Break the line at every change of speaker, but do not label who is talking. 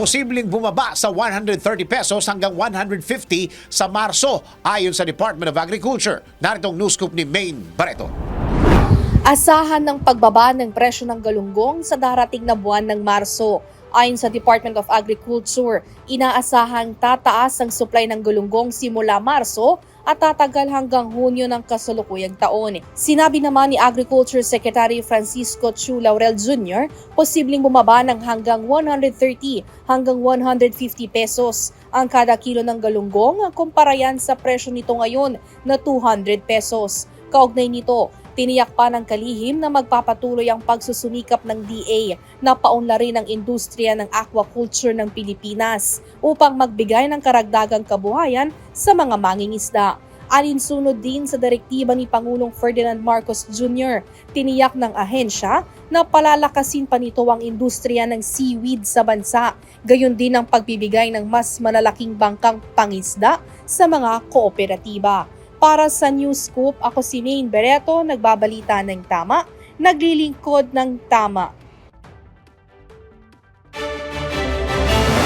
posibleng bumaba sa 130 pesos hanggang 150 sa Marso ayon sa Department of Agriculture. Naritong news scoop ni Maine Barreto.
Asahan ng pagbaba ng presyo ng galunggong sa darating na buwan ng Marso. Ayon sa Department of Agriculture, inaasahang tataas ang supply ng galunggong simula Marso at tatagal hanggang Hunyo ng kasalukuyang taon. Sinabi naman ni Agriculture Secretary Francisco Chu Laurel Jr., posibleng bumaba ng hanggang 130 hanggang 150 pesos ang kada kilo ng galunggong kumpara yan sa presyo nito ngayon na 200 pesos. Kaugnay nito, tiniyak pa ng kalihim na magpapatuloy ang pagsusumikap ng DA na paunlarin ang industriya ng aquaculture ng Pilipinas upang magbigay ng karagdagang kabuhayan sa mga mangingisda. Alinsunod din sa direktiba ni Pangulong Ferdinand Marcos Jr., tiniyak ng ahensya na palalakasin pa nito ang industriya ng seaweed sa bansa, gayon din ang pagbibigay ng mas malalaking bangkang pangisda sa mga kooperatiba. Para sa News Scoop, ako si Maine Bereto, nagbabalita ng tama, naglilingkod ng tama.